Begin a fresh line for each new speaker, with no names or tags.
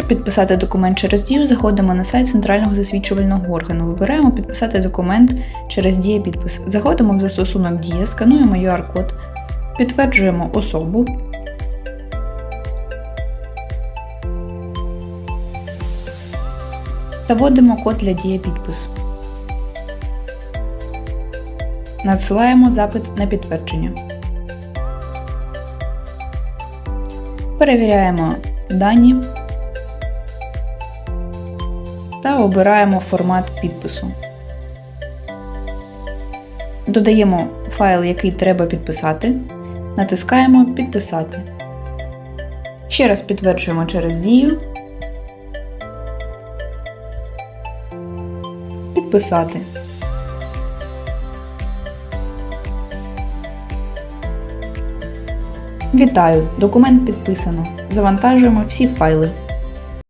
Щоб підписати документ через дію, заходимо на сайт центрального засвідчувального органу. Вибираємо підписати документ через дія підпис. Заходимо в застосунок Дія, скануємо QR-код, підтверджуємо особу. Та вводимо код для дія. Надсилаємо запит на підтвердження. Перевіряємо дані та обираємо формат підпису. Додаємо файл, який треба підписати, натискаємо Підписати. Ще раз підтверджуємо через дію. Підписати. Вітаю! Документ підписано. Завантажуємо всі файли.